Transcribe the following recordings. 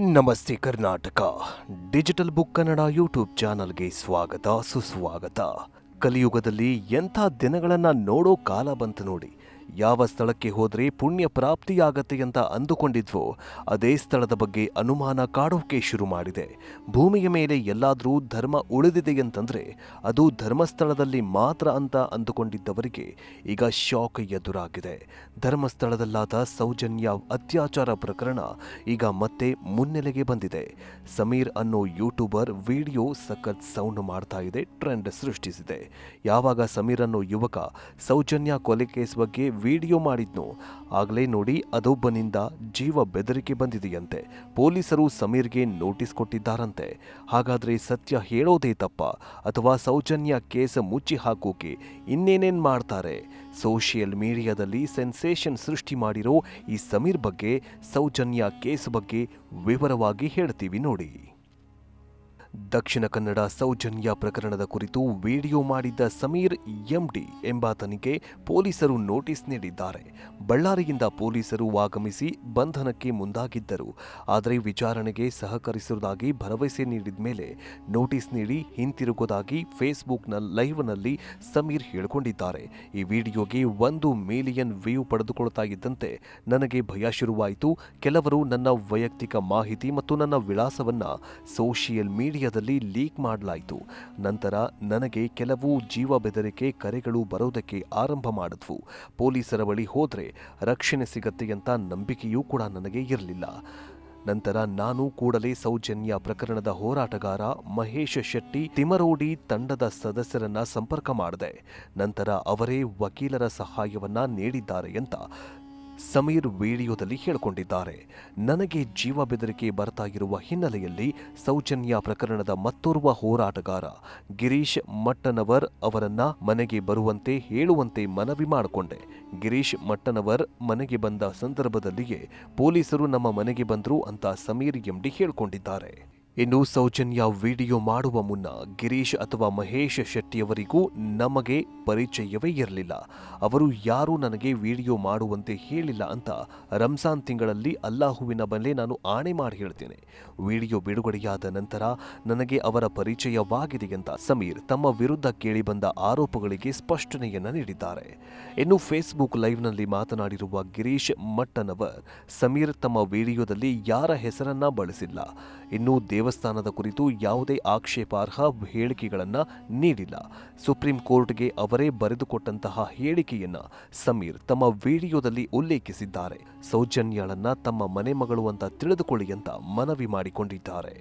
ನಮಸ್ತೆ Karnataka. Digital book Kannada YouTube ಚಾನಲ್ಗೆ ಸ್ವಾಗತ, ಸುಸ್ವಾಗತ. ಕಲಿಯುಗದಲ್ಲಿ ಎಂಥ ದಿನಗಳನ್ನು ನೋಡೋ ಕಾಲ ಬಂತು ನೋಡಿ. ಯಾವ ಸ್ಥಳಕ್ಕೆ ಹೋದರೆ ಪುಣ್ಯ ಪ್ರಾಪ್ತಿಯಾಗತ್ತೆ ಅಂತ ಅಂದುಕೊಂಡಿದ್ವೋ. ಅದೇ ಸ್ಥಳದ ಬಗ್ಗೆ ಅನುಮಾನ ಕಾಡೋಕೆ ಶುರು ಮಾಡಿದೆ. ಭೂಮಿಯ ಮೇಲೆ ಎಲ್ಲಾದರೂ ಧರ್ಮ ಉಳಿದಿದೆ ಅಂತಂದ್ರೆ ಅದು ಧರ್ಮಸ್ಥಳದಲ್ಲಿ ಮಾತ್ರ ಅಂತ ಅಂದುಕೊಂಡಿದ್ದವರಿಗೆ ಈಗ ಶಾಕ್ ಎದುರಾಗಿದೆ. ಧರ್ಮಸ್ಥಳದಲ್ಲಾದ ಸೌಜನ್ಯ ಅತ್ಯಾಚಾರ ಪ್ರಕರಣ ಈಗ ಮತ್ತೆ ಮುನ್ನೆಲೆಗೆ ಬಂದಿದೆ. ಸಮೀರ್ ಅನ್ನೋ ಯೂಟ್ಯೂಬರ್ ವಿಡಿಯೋ ಸಖತ್ ಸೌಂಡ್ ಮಾಡ್ತಾ ಇದೆ, ಟ್ರೆಂಡ್ ಸೃಷ್ಟಿಸಿದೆ. ಯಾವಾಗ ಸಮೀರ್ ಅನ್ನೋ ಯುವಕ ಸೌಜನ್ಯ ಕೊಲೆ ಕೇಸ್ ಬಗ್ಗೆ ವಿಡಿಯೋ ಮಾಡಿದ್ನು. ಆಗಲೇ ನೋಡಿ ಅದೊಬ್ಬನಿಂದ ಜೀವ ಬೆದರಿಕೆ ಬಂದಿದೆಯಂತೆ. ಪೊಲೀಸರು ಸಮೀರ್ಗೆ ನೋಟಿಸ್ ಕೊಟ್ಟಿದ್ದಾರಂತೆ. ಹಾಗಾದ್ರೆ ಸತ್ಯ ಹೇಳೋದೇ ತಪ್ಪ? ಅಥವಾ ಸೌಜನ್ಯ ಕೇಸ್ ಮುಚ್ಚಿ ಹಾಕೋಕೆ ಇನ್ನೇನೇನ್ ಮಾಡ್ತಾರೆ? ಸೋಷಿಯಲ್ ಮೀಡಿಯಾದಲ್ಲಿ ಸೆನ್ಸೇಷನ್ ಸೃಷ್ಟಿ ಮಾಡಿರೋ ಈ ಸಮೀರ್ ಬಗ್ಗೆ, ಸೌಜನ್ಯ ಕೇಸ್ ಬಗ್ಗೆ ವಿವರವಾಗಿ ಹೇಳ್ತೀವಿ ನೋಡಿ. ದಕ್ಷಿಣ ಕನ್ನಡ ಸೌಜನ್ಯ ಪ್ರಕರಣದ ಕುರಿತು ವಿಡಿಯೋ ಮಾಡಿದ್ದ ಸಮೀರ್ ಎಂಡಿ ಎಂಬಾತನಿಗೆ ಪೊಲೀಸರು ನೋಟಿಸ್ ನೀಡಿದ್ದಾರೆ. ಬಳ್ಳಾರಿಯಿಂದ ಪೊಲೀಸರು ಆಗಮಿಸಿ ಬಂಧನಕ್ಕೆ ಮುಂದಾಗಿದ್ದರು. ಆದರೆ ವಿಚಾರಣೆಗೆ ಸಹಕರಿಸುವುದಾಗಿ ಭರವಸೆ ನೀಡಿದ ಮೇಲೆ ನೋಟಿಸ್ ನೀಡಿ ಹಿಂತಿರುಗೋದಾಗಿ ಫೇಸ್ಬುಕ್ನ ಲೈವ್ನಲ್ಲಿ ಸಮೀರ್ ಹೇಳಿಕೊಂಡಿದ್ದಾರೆ. ಈ ವಿಡಿಯೋಗೆ ಒಂದು ಮಿಲಿಯನ್ ವ್ಯೂ ಪಡೆದುಕೊಳ್ತಾ ಇದ್ದಂತೆ ನನಗೆ ಭಯ ಶುರುವಾಯಿತು. ಕೆಲವರು ನನ್ನ ವೈಯಕ್ತಿಕ ಮಾಹಿತಿ ಮತ್ತು ನನ್ನ ವಿಳಾಸವನ್ನು ಸೋಷಿಯಲ್ ಮೀಡಿಯಾದಲ್ಲಿ ಲೀಕ್ ಮಾಡಲಾಯಿತು. ನಂತರ ನನಗೆ ಕೆಲವು ಜೀವ ಬೆದರಿಕೆ ಕರೆಗಳು ಬರೋದಕ್ಕೆ ಆರಂಭ ಮಾಡಿದ್ವು. ಪೊಲೀಸರ ಬಳಿ ಹೋದರೆ ರಕ್ಷಣೆ ಸಿಗತ್ತೆ ಅಂತ ನಂಬಿಕೆಯೂ ಕೂಡ ನನಗೆ ಇರಲಿಲ್ಲ. ನಂತರ ನಾನು ಕೂಡಲೇ ಸೌಜನ್ಯ ಪ್ರಕರಣದ ಹೋರಾಟಗಾರ ಮಹೇಶ್ ಶೆಟ್ಟಿ ತಿಮರೋಡಿ ತಂಡದ ಸದಸ್ಯರನ್ನ ಸಂಪರ್ಕ ಮಾಡಿದೆ. ನಂತರ ಅವರೇ ವಕೀಲರ ಸಹಾಯವನ್ನ ನೀಡಿದ್ದಾರೆ ಅಂತ ಸಮೀರ್ ವಿಡಿಯೋದಲ್ಲಿ ಹೇಳಿಕೊಂಡಿದ್ದಾರೆ. ನನಗೆ ಜೀವ ಬೆದರಿಕೆ ಬರ್ತಾ ಹಿನ್ನೆಲೆಯಲ್ಲಿ ಸೌಜನ್ಯ ಪ್ರಕರಣದ ಮತ್ತೋರ್ವ ಹೋರಾಟಗಾರ ಗಿರೀಶ್ ಮಟ್ಟನವರ್ ಅವರನ್ನ ಮನೆಗೆ ಬರುವಂತೆ ಹೇಳುವಂತೆ ಮನವಿ ಮಾಡಿಕೊಂಡೆ. ಗಿರೀಶ್ ಮಟ್ಟನವರ್ ಮನೆಗೆ ಬಂದ ಸಂದರ್ಭದಲ್ಲಿಯೇ ಪೊಲೀಸರು ನಮ್ಮ ಮನೆಗೆ ಬಂದರು ಅಂತ ಸಮೀರ್ ಎಂಡಿ ಹೇಳಿಕೊಂಡಿದ್ದಾರೆ. ಇನ್ನು ಸೌಜನ್ಯ ವಿಡಿಯೋ ಮಾಡುವ ಮುನ್ನ ಗಿರೀಶ್ ಅಥವಾ ಮಹೇಶ್ ಶೆಟ್ಟಿಯವರಿಗೂ ನಮಗೆ ಪರಿಚಯವೇ ಇರಲಿಲ್ಲ. ಅವರು ಯಾರೂ ನನಗೆ ವಿಡಿಯೋ ಮಾಡುವಂತೆ ಹೇಳಿಲ್ಲ ಅಂತ ರಂಜಾನ್ ತಿಂಗಳಲ್ಲಿ ಅಲ್ಲಾಹುವಿನ ಬಲೆ ನಾನು ಆಣೆ ಮಾಡಿ ಹೇಳ್ತೇನೆ. ವಿಡಿಯೋ ಬಿಡುಗಡೆಯಾದ ನಂತರ ನನಗೆ ಅವರ ಪರಿಚಯವಾಗಿದೆ ಅಂತ ಸಮೀರ್ ತಮ್ಮ ವಿರುದ್ಧ ಕೇಳಿಬಂದ ಆರೋಪಗಳಿಗೆ ಸ್ಪಷ್ಟನೆಯನ್ನು ನೀಡಿದ್ದಾರೆ. ಇನ್ನು ಫೇಸ್ಬುಕ್ ಲೈವ್ನಲ್ಲಿ ಮಾತನಾಡಿರುವ ಗಿರೀಶ್ ಮಟ್ಟನವರ್, ಸಮೀರ್ ತಮ್ಮ ವಿಡಿಯೋದಲ್ಲಿ ಯಾರ ಹೆಸರನ್ನ ಬಳಸಿಲ್ಲ. ಇನ್ನು ದೇವಸ್ಥಾನದ ಕುರಿತು ಯಾವುದೇ ಆಕ್ಷೇಪಾರ್ಹ ಹೇಳಿಕೆಗಳನ್ನು ನೀಡಿಲ್ಲ. ಸುಪ್ರೀಂ ಕೋರ್ಟ್ಗೆ ಅವರೇ ಬರೆದುಕೊಟ್ಟಂತಹ ಹೇಳಿಕೆಯನ್ನು ಸಮೀರ್ ತಮ್ಮ ವಿಡಿಯೋದಲ್ಲಿ ಉಲ್ಲೇಖಿಸಿದ್ದಾರೆ. ಸೌಜನ್ಯಾಳನ್ನ ತಮ್ಮ ಮನೆ ಮಗಳು ಅಂತ ತಿಳಿದುಕೊಳ್ಳಿ ಅಂತ ಮನವಿ ಮಾಡಿಕೊಂಡಿದ್ದಾರೆ.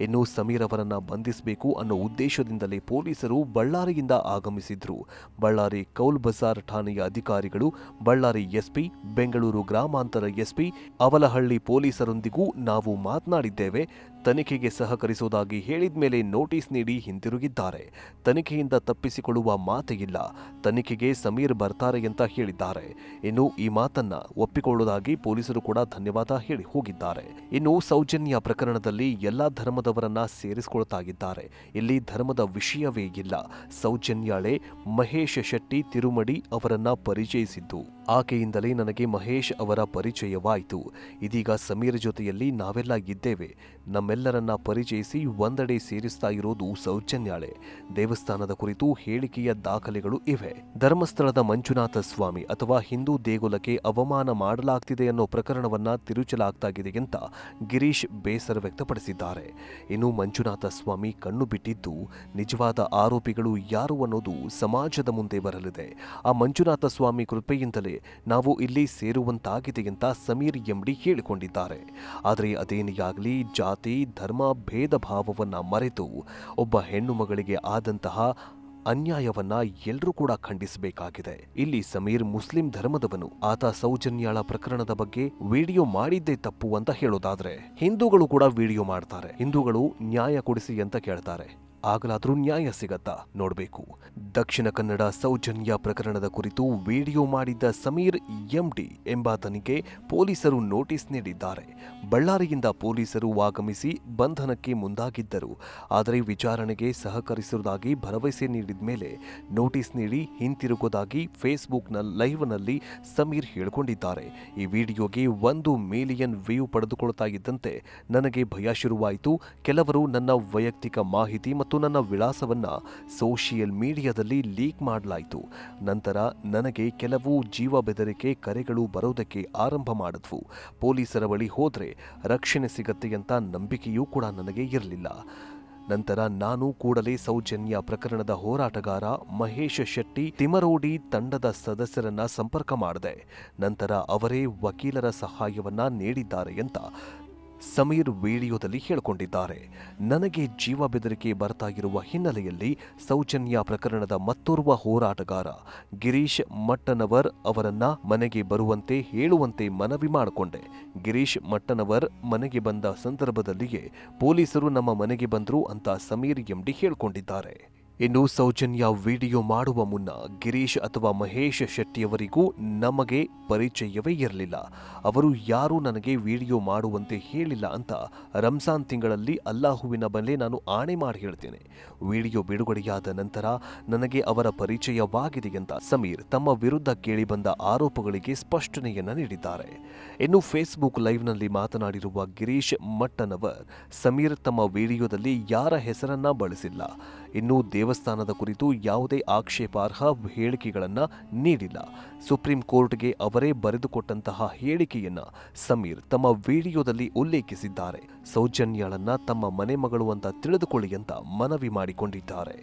ಇನ್ನು ಸಮೀರ್ ಅವರನ್ನ ಬಂಧಿಸಬೇಕು ಅನ್ನೋ ಉದ್ದೇಶದಿಂದಲೇ ಪೊಲೀಸರು ಬಳ್ಳಾರಿಯಿಂದ ಆಗಮಿಸಿದ್ರು. ಬಳ್ಳಾರಿ ಕೌಲ್ ಬಜಾರ್ ಠಾಣೆಯ ಅಧಿಕಾರಿಗಳು, ಬಳ್ಳಾರಿ ಎಸ್ಪಿ, ಬೆಂಗಳೂರು ಗ್ರಾಮಾಂತರ ಎಸ್ಪಿ, ಅವಲಹಳ್ಳಿ ಪೊಲೀಸರೊಂದಿಗೂ ನಾವು ಮಾತನಾಡಿದ್ದೇವೆ. ತನಿಖೆಗೆ ಸಹಕರಿಸುವುದಾಗಿ ಹೇಳಿದ ಮೇಲೆ ನೋಟಿಸ್ ನೀಡಿ ಹಿಂತಿರುಗಿದ್ದಾರೆ. ತನಿಖೆಯಿಂದ ತಪ್ಪಿಸಿಕೊಳ್ಳುವ ಮಾತೇ ಇಲ್ಲ ತನಿಖೆಗೆ ಸಮೀರ್ ಬರ್ತಾರೆ ಅಂತ ಹೇಳಿದ್ದಾರೆ. ಇನ್ನು ಈ ಮಾತನ್ನ ಒಪ್ಪಿಕೊಳ್ಳುವುದಾಗಿ ಪೊಲೀಸರು ಕೂಡ ಧನ್ಯವಾದ ಹೇಳಿ ಹೋಗಿದ್ದಾರೆ. ಇನ್ನು ಸೌಜನ್ಯ ಪ್ರಕರಣದಲ್ಲಿ ಎಲ್ಲಾ ಧರ್ಮದವರನ್ನ ಸೇರಿಸಿಕೊಳ್ತಾಗಿದ್ದಾರೆ. ಇಲ್ಲಿ ಧರ್ಮದ ವಿಷಯವೇ ಇಲ್ಲ. ಸೌಜನ್ಯಾಳೆ ಮಹೇಶ್ ಶೆಟ್ಟಿ ತಿರುಮಡಿ ಅವರನ್ನ ಪರಿಚಯಿಸಿದ್ದು. ಆಕೆಯಿಂದಲೇ ನನಗೆ ಮಹೇಶ್ ಅವರ ಪರಿಚಯವಾಯಿತು. ಇದೀಗ ಸಮೀರ್ ಜೊತೆಯಲ್ಲಿ ನಾವೆಲ್ಲ ಇದ್ದೇವೆ. ನಮ್ಮೆಲ್ಲರನ್ನ ಪರಿಚಯಿಸಿ ಒಂದೆಡೆ ಸೇರಿಸ್ತಾ ಇರೋದು ಸೌಜನ್ಯಾಳೆ. ದೇವಸ್ಥಾನದ ಕುರಿತು ಹೇಳಿಕೆಯ ದಾಖಲೆಗಳು ಇವೆ. ಧರ್ಮಸ್ಥಳದ ಮಂಜುನಾಥ ಸ್ವಾಮಿ ಅಥವಾ ಹಿಂದೂ ದೇಗುಲಕ್ಕೆ ಅವಮಾನ ಮಾಡಲಾಗ್ತಿದೆ ಅನ್ನೋ ಪ್ರಕರಣವನ್ನ ತಿರುಚಲಾಗ್ತಾಗಿದೆ ಅಂತ ಗಿರೀಶ್ ಬೇಸರ ವ್ಯಕ್ತಪಡಿಸಿದ್ದಾರೆ. ಇನ್ನು ಮಂಜುನಾಥ ಸ್ವಾಮಿ ಕಣ್ಣು ಬಿಟ್ಟಿದ್ದು ನಿಜವಾದ ಆರೋಪಿಗಳು ಯಾರು ಅನ್ನೋದು ಸಮಾಜದ ಮುಂದೆ ಬರಲಿದೆ. ಆ ಮಂಜುನಾಥ ಸ್ವಾಮಿ ಕೃಪೆಯಿಂದಲೇ ನಾವು ಇಲ್ಲಿ ಸೇರುವಂತಾಗಿದೆ ಅಂತ ಸಮೀರ್ ಎಂಡಿ ಹೇಳಿಕೊಂಡಿದ್ದಾರೆ. ಆದರೆ ಅದೇನೇ ಆಗಲಿ ಜಾತಿ, ಧರ್ಮ, ಭೇದ ಭಾವವನ್ನು ಮರೆತು ಒಬ್ಬ ಹೆಣ್ಣು ಮಗಳಿಗೆ ಆದಂತಹ ಅನ್ಯಾಯವನ್ನ ಎಲ್ಲರೂ ಕೂಡ ಖಂಡಿಸಬೇಕಾಗಿದೆ. ಇಲ್ಲಿ ಸಮೀರ್ ಮುಸ್ಲಿಂ ಧರ್ಮದವನು. ಆತ ಸೌಜನ್ಯಾಳ ಪ್ರಕರಣದ ಬಗ್ಗೆ ವಿಡಿಯೋ ಮಾಡಿದ್ದೇ ತಪ್ಪು ಅಂತ ಹೇಳೋದಾದ್ರೆ ಹಿಂದೂಗಳು ಕೂಡ ವಿಡಿಯೋ ಮಾಡ್ತಾರೆ. ಹಿಂದೂಗಳು ನ್ಯಾಯ ಕೊಡಿಸಿ ಅಂತ ಕೇಳ್ತಾರೆ. ಆಗಲಾದ್ರೂ ನ್ಯಾಯ ಸಿಗತ್ತಾ ನೋಡಬೇಕು. ದಕ್ಷಿಣ ಕನ್ನಡ ಸೌಜನ್ಯ ಪ್ರಕರಣದ ಕುರಿತು ವಿಡಿಯೋ ಮಾಡಿದ್ದ ಸಮೀರ್ ಎಂಡಿ ಎಂಬಾತನಿಗೆ ಪೊಲೀಸರು ನೋಟಿಸ್ ನೀಡಿದ್ದಾರೆ. ಬಳ್ಳಾರಿಯಿಂದ ಪೊಲೀಸರು ಆಗಮಿಸಿ ಬಂಧನಕ್ಕೆ ಮುಂದಾಗಿದ್ದರು. ಆದರೆ ವಿಚಾರಣೆಗೆ ಸಹಕರಿಸುವುದಾಗಿ ಭರವಸೆ ನೀಡಿದ ಮೇಲೆ ನೋಟಿಸ್ ನೀಡಿ ಹಿಂತಿರುಗುವುದಾಗಿ ಫೇಸ್ಬುಕ್ನ ಲೈವ್ನಲ್ಲಿ ಸಮೀರ್ ಹೇಳಿಕೊಂಡಿದ್ದಾರೆ. ಈ ವಿಡಿಯೋಗೆ ಒಂದು ಮಿಲಿಯನ್ ವ್ಯೂ ಪಡೆದುಕೊಳ್ತಾ ಇದ್ದಂತೆ ನನಗೆ ಭಯ ಶುರುವಾಯಿತು. ಕೆಲವರು ನನ್ನ ವೈಯಕ್ತಿಕ ಮಾಹಿತಿ ಮತ್ತು ನನ್ನ ವಿಳಾಸವನ್ನು ಸೋಷಿಯಲ್ ಮೀಡಿಯಾದಲ್ಲಿ ಲೀಕ್ ಮಾಡಲಾಯಿತು. ನಂತರ ನನಗೆ ಕೆಲವು ಜೀವ ಬೆದರಿಕೆ ಕರೆಗಳು ಬರೋದಕ್ಕೆ ಆರಂಭ ಮಾಡಿದ್ವು. ಪೊಲೀಸರ ಬಳಿ ಹೋದರೆ ರಕ್ಷಣೆ ಸಿಗತ್ತೆ ಅಂತ ನಂಬಿಕೆಯೂ ಕೂಡ ನನಗೆ ಇರಲಿಲ್ಲ. ನಂತರ ನಾನು ಕೂಡಲೇ ಸೌಜನ್ಯ ಪ್ರಕರಣದ ಹೋರಾಟಗಾರ ಮಹೇಶ್ ಶೆಟ್ಟಿ ತಿಮರೋಡಿ ತಂಡದ ಸದಸ್ಯರನ್ನ ಸಂಪರ್ಕ ಮಾಡಿದೆ. ನಂತರ ಅವರೇ ವಕೀಲರ ಸಹಾಯವನ್ನ ನೀಡಿದ್ದಾರೆ ಅಂತ ಸಮೀರ್ ವಿಡಿಯೋದಲ್ಲಿ ಹೇಳಿಕೊಂಡಿದ್ದಾರೆ. ನನಗೆ ಜೀವ ಬೆದರಿಕೆ ಬರ್ತಾ ಇರುವ ಹಿನ್ನೆಲೆಯಲ್ಲಿ ಸೌಜನ್ಯ ಪ್ರಕರಣದ ಮತ್ತೋರ್ವ ಹೋರಾಟಗಾರ ಗಿರೀಶ್ ಮಟ್ಟನವರ್ ಅವರನ್ನ ಮನೆಗೆ ಬರುವಂತೆ ಹೇಳುವಂತೆ ಮನವಿ ಮಾಡಿಕೊಂಡೆ. ಗಿರೀಶ್ ಮಟ್ಟನವರ್ ಮನೆಗೆ ಬಂದ ಸಂದರ್ಭದಲ್ಲಿಯೇ ಪೊಲೀಸರು ನಮ್ಮ ಮನೆಗೆ ಬಂದರು ಅಂತ ಸಮೀರ್ ಎಂಡಿ ಹೇಳಿಕೊಂಡಿದ್ದಾರೆ. ಇನ್ನು ಸೌಜನ್ಯ ವಿಡಿಯೋ ಮಾಡುವ ಮುನ್ನ ಗಿರೀಶ್ ಅಥವಾ ಮಹೇಶ್ ಶೆಟ್ಟಿಯವರಿಗೂ ನಮಗೆ ಪರಿಚಯವೇ ಇರಲಿಲ್ಲ. ಅವರು ಯಾರೂ ನನಗೆ ವಿಡಿಯೋ ಮಾಡುವಂತೆ ಹೇಳಿಲ್ಲ ಅಂತ ರಂಜಾನ್ ತಿಂಗಳಲ್ಲಿ ಅಲ್ಲಾಹುವಿನ ಬಲೆ ನಾನು ಆಣೆ ಮಾಡಿ ಹೇಳ್ತೇನೆ. ವಿಡಿಯೋ ಬಿಡುಗಡೆಯಾದ ನಂತರ ನನಗೆ ಅವರ ಪರಿಚಯವಾಗಿದೆ ಅಂತ ಸಮೀರ್ ತಮ್ಮ ವಿರುದ್ಧ ಕೇಳಿಬಂದ ಆರೋಪಗಳಿಗೆ ಸ್ಪಷ್ಟನೆಯನ್ನು ನೀಡಿದ್ದಾರೆ. ಇನ್ನು ಫೇಸ್ಬುಕ್ ಲೈವ್ನಲ್ಲಿ ಮಾತನಾಡಿರುವ ಗಿರೀಶ್ ಮಟ್ಟನವರ್, ಸಮೀರ್ ತಮ್ಮ ವಿಡಿಯೋದಲ್ಲಿ ಯಾರ ಹೆಸರನ್ನ ಬಳಸಿಲ್ಲ. ಇನ್ನು ದೇವಸ್ಥಾನದ ಕುರಿತು ಯಾವುದೇ ಆಕ್ಷೇಪಾರ್ಹ ಹೇಳಿಕೆಗಳನ್ನು ನೀಡಿಲ್ಲ. ಸುಪ್ರೀಂ ಕೋರ್ಟ್ಗೆ ಅವರೇ ಬರೆದುಕೊಟ್ಟಂತಹ ಹೇಳಿಕೆಯನ್ನು ಸಮೀರ್ ತಮ್ಮ ವಿಡಿಯೋದಲ್ಲಿ ಉಲ್ಲೇಖಿಸಿದ್ದಾರೆ. ಸೌಜನ್ಯಳನ್ನ ತಮ್ಮ ಮನೆ ಮಗಳು ಅಂತ ತಿಳಿದುಕೊಳ್ಳಿ ಅಂತ ಮನವಿ ಮಾಡಿಕೊಂಡಿದ್ದಾರೆ.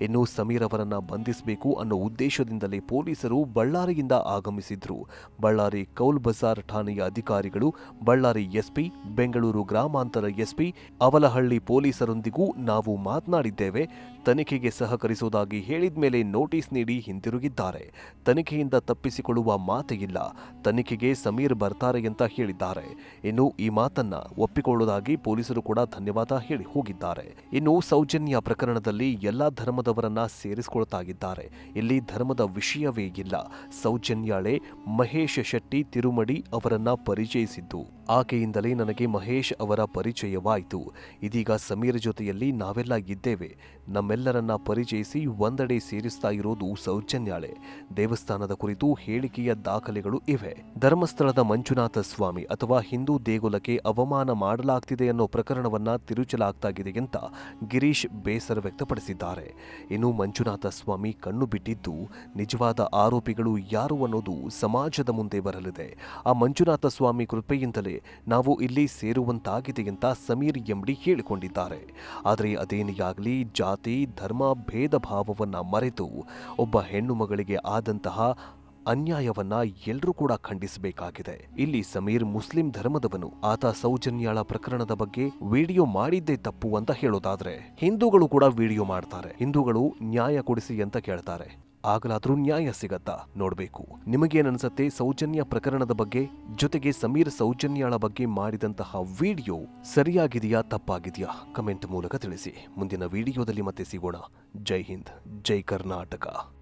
ಇನ್ನು ಸಮೀರ್ ಅವರನ್ನ ಬಂಧಿಸಬೇಕು ಅನ್ನೋ ಉದ್ದೇಶದಿಂದಲೇ ಪೊಲೀಸರು ಬಳ್ಳಾರಿಯಿಂದ ಆಗಮಿಸಿದ್ರು. ಬಳ್ಳಾರಿ ಕೌಲ್ ಬಜಾರ್ ಠಾಣೆಯ ಅಧಿಕಾರಿಗಳು, ಬಳ್ಳಾರಿ ಎಸ್ಪಿ, ಬೆಂಗಳೂರು ಗ್ರಾಮಾಂತರ ಎಸ್ಪಿ, ಅವಲಹಳ್ಳಿ ಪೊಲೀಸರೊಂದಿಗೂ ನಾವು ಮಾತನಾಡಿದ್ದೇವೆ. ತನಿಖೆಗೆ ಸಹಕರಿಸುವುದಾಗಿ ಹೇಳಿದ ಮೇಲೆ ನೋಟಿಸ್ ನೀಡಿ ಹಿಂತಿರುಗಿದ್ದಾರೆ ತನಿಖೆಯಿಂದ ತಪ್ಪಿಸಿಕೊಳ್ಳುವ ಮಾತೇ ಇಲ್ಲ. ತನಿಖೆಗೆ ಸಮೀರ್ ಬರ್ತಾರೆ ಅಂತ ಹೇಳಿದ್ದಾರೆ. ಇನ್ನು ಈ ಮಾತನ್ನ ಒಪ್ಪಿಕೊಳ್ಳುವುದಾಗಿ ಪೊಲೀಸರು ಕೂಡ ಧನ್ಯವಾದ ಹೇಳಿ ಹೋಗಿದ್ದಾರೆ. ಇನ್ನು ಸೌಜನ್ಯ ಪ್ರಕರಣದಲ್ಲಿ ಎಲ್ಲಾ ಧರ್ಮದವರನ್ನ ಸೇರಿಸಿಕೊಳ್ತಾಗಿದ್ದಾರೆ. ಇಲ್ಲಿ ಧರ್ಮದ ವಿಷಯವೇ ಇಲ್ಲ. ಸೌಜನ್ಯಾಳೆ ಮಹೇಶ್ ಶೆಟ್ಟಿ ತಿರುಮಡಿ ಅವರನ್ನ ಪರಿಚಯಿಸಿದ್ದು. ಆಕೆಯಿಂದಲೇ ನನಗೆ ಮಹೇಶ್ ಅವರ ಪರಿಚಯವಾಯಿತು. ಇದೀಗ ಸಮೀರ್ ಜೊತೆಯಲ್ಲಿ ನಾವೆಲ್ಲ ಇದ್ದೇವೆ. ನಮ್ಮೆಲ್ಲರನ್ನ ಪರಿಚಯಿಸಿ ಒಂದೆಡೆ ಸೇರಿಸ್ತಾ ಇರೋದು ಸೌಜನ್ಯಾಳೆ. ದೇವಸ್ಥಾನದ ಕುರಿತು ಹೇಳಿಕೆಯ ದಾಖಲೆಗಳು ಇವೆ. ಧರ್ಮಸ್ಥಳದ ಮಂಜುನಾಥ ಸ್ವಾಮಿ ಅಥವಾ ಹಿಂದೂ ದೇಗುಲಕ್ಕೆ ಅವಮಾನ ಮಾಡಲಾಗ್ತಿದೆ ಅನ್ನೋ ಪ್ರಕರಣವನ್ನ ತಿರುಚಲಾಗ್ತಾಗಿದೆ ಅಂತ ಗಿರೀಶ್ ಬೇಸರ ವ್ಯಕ್ತಪಡಿಸಿದ್ದಾರೆ. ಇನ್ನು ಮಂಜುನಾಥ ಸ್ವಾಮಿ ಕಣ್ಣು ಬಿಟ್ಟಿದ್ದು ನಿಜವಾದ ಆರೋಪಿಗಳು ಯಾರು ಅನ್ನೋದು ಸಮಾಜದ ಮುಂದೆ ಬರಲಿದೆ. ಆ ಮಂಜುನಾಥ ಸ್ವಾಮಿ ಕೃಪೆಯಿಂದಲೇ ನಾವು ಇಲ್ಲಿ ಸೇರುವಂತಾಗಿದೆ ಅಂತ ಸಮೀರ್ ಎಂಡಿ ಹೇಳಿಕೊಂಡಿದ್ದಾರೆ. ಆದರೆ ಅದೇನೇ ಆಗಲಿ, ಜಾತಿ, ಧರ್ಮ, ಭೇದ ಭಾವವನ್ನು ಮರೆತು ಒಬ್ಬ ಹೆಣ್ಣು ಮಗಳಿಗೆ ಆದಂತಹ ಅನ್ಯಾಯವನ್ನ ಎಲ್ಲರೂ ಕೂಡ ಖಂಡಿಸಬೇಕಾಗಿದೆ. ಇಲ್ಲಿ ಸಮೀರ್ ಮುಸ್ಲಿಂ ಧರ್ಮದವನು, ಆತ ಸೌಜನ್ಯಾಳ ಪ್ರಕರಣದ ಬಗ್ಗೆ ವಿಡಿಯೋ ಮಾಡಿದ್ದೇ ತಪ್ಪು ಅಂತ ಹೇಳೋದಾದ್ರೆ, ಹಿಂದೂಗಳು ಕೂಡ ವಿಡಿಯೋ ಮಾಡ್ತಾರೆ. ಹಿಂದೂಗಳು ನ್ಯಾಯ ಕೊಡಿಸಿ ಅಂತ ಕೇಳ್ತಾರೆ. ಆಗಲಾದ್ರೂ ನ್ಯಾಯ ಸಿಗತ್ತಾ? ನೋಡ್ಬೇಕು. ನಿಮಗೇನನ್ಸತ್ತೆ? ಸೌಜನ್ಯ ಪ್ರಕರಣದ ಬಗ್ಗೆ, ಜೊತೆಗೆ ಸಮೀರ್ ಸೌಜನ್ಯಾಳ ಬಗ್ಗೆ ಮಾಡಿದಂತಹ ವಿಡಿಯೋ ಸರಿಯಾಗಿದೆಯಾ, ತಪ್ಪಾಗಿದೆಯಾ? ಕಮೆಂಟ್ ಮೂಲಕ ತಿಳಿಸಿ. ಮುಂದಿನ ವಿಡಿಯೋದಲ್ಲಿ ಮತ್ತೆ ಸಿಗೋಣ. ಜೈ ಹಿಂದ್, ಜೈ ಕರ್ನಾಟಕ.